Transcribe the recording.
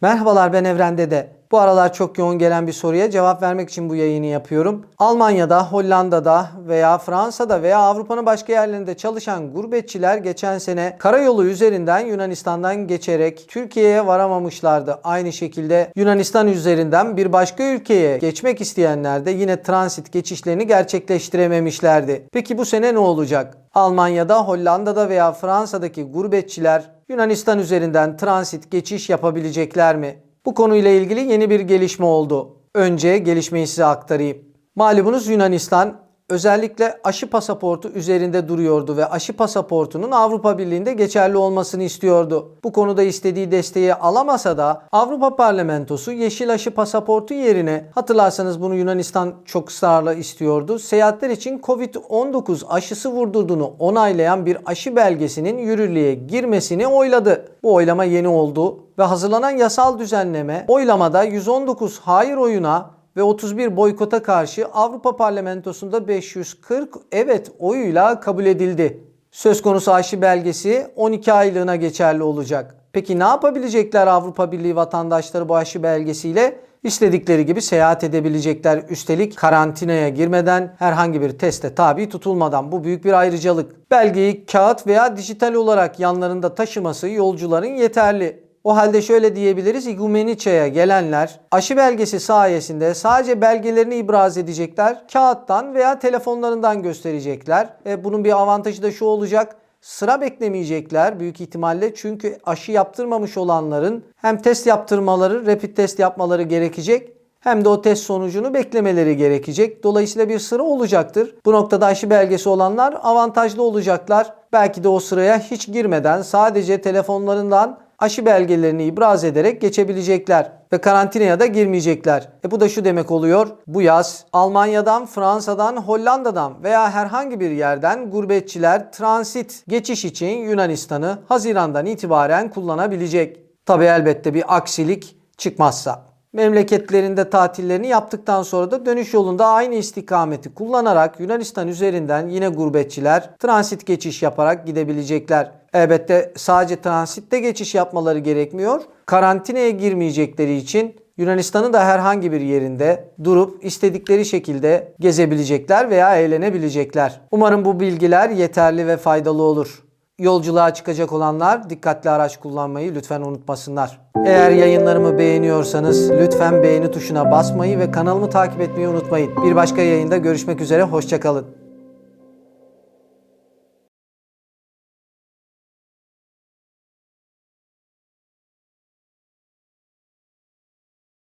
Merhabalar ben Evren Dede. Bu aralar çok yoğun gelen bir soruya cevap vermek için bu yayını yapıyorum. Almanya'da, Hollanda'da veya Fransa'da veya Avrupa'nın başka yerlerinde çalışan gurbetçiler geçen sene karayolu üzerinden Yunanistan'dan geçerek Türkiye'ye varamamışlardı. Aynı şekilde Yunanistan üzerinden bir başka ülkeye geçmek isteyenler de yine transit geçişlerini gerçekleştirememişlerdi. Peki bu sene ne olacak? Almanya'da, Hollanda'da veya Fransa'daki gurbetçiler Yunanistan üzerinden transit geçiş yapabilecekler mi? Bu konuyla ilgili yeni bir gelişme oldu. Önce gelişmeyi size aktarayım. Malumunuz Yunanistan özellikle aşı pasaportu üzerinde duruyordu ve aşı pasaportunun Avrupa Birliği'nde geçerli olmasını istiyordu. Bu konuda istediği desteği alamasa da Avrupa Parlamentosu yeşil aşı pasaportu yerine hatırlarsanız bunu Yunanistan çok ısrarla istiyordu. Seyahatler için Covid-19 aşısı vurdurduğunu onaylayan bir aşı belgesinin yürürlüğe girmesini oyladı. Bu oylama yeni oldu ve hazırlanan yasal düzenleme oylamada 119 hayır oyuna ve 31 boykota karşı Avrupa Parlamentosu'nda 540 evet oyuyla kabul edildi. Söz konusu aşı belgesi 12 aylığına geçerli olacak. Peki ne yapabilecekler Avrupa Birliği vatandaşları bu aşı belgesiyle? İstedikleri gibi seyahat edebilecekler. Üstelik karantinaya girmeden herhangi bir teste tabi tutulmadan. Bu büyük bir ayrıcalık. Belgeyi kağıt veya dijital olarak yanlarında taşıması yolcuların yeterli. O halde şöyle diyebiliriz İgumeniçe'ye gelenler aşı belgesi sayesinde sadece belgelerini ibraz edecekler. Kağıttan veya telefonlarından gösterecekler. E, bunun bir avantajı da şu olacak. Sıra beklemeyecekler büyük ihtimalle çünkü aşı yaptırmamış olanların hem test yaptırmaları, rapid test yapmaları gerekecek hem de o test sonucunu beklemeleri gerekecek. Dolayısıyla bir sıra olacaktır. Bu noktada aşı belgesi olanlar avantajlı olacaklar. Belki de o sıraya hiç girmeden sadece telefonlarından aşı belgelerini ibraz ederek geçebilecekler ve karantinaya da girmeyecekler. E bu da şu demek oluyor. Bu yaz Almanya'dan, Fransa'dan, Hollanda'dan veya herhangi bir yerden gurbetçiler transit geçiş için Yunanistan'ı Haziran'dan itibaren kullanabilecek. Tabi elbette bir aksilik çıkmazsa. Memleketlerinde tatillerini yaptıktan sonra da dönüş yolunda aynı istikameti kullanarak Yunanistan üzerinden yine gurbetçiler transit geçiş yaparak gidebilecekler. Elbette sadece transitte geçiş yapmaları gerekmiyor. Karantinaya girmeyecekleri için Yunanistan'ın da herhangi bir yerinde durup istedikleri şekilde gezebilecekler veya eğlenebilecekler. Umarım bu bilgiler yeterli ve faydalı olur. Yolculuğa çıkacak olanlar dikkatli araç kullanmayı lütfen unutmasınlar. Eğer yayınlarımı beğeniyorsanız lütfen beğeni tuşuna basmayı ve kanalımı takip etmeyi unutmayın. Bir başka yayında görüşmek üzere, hoşçakalın.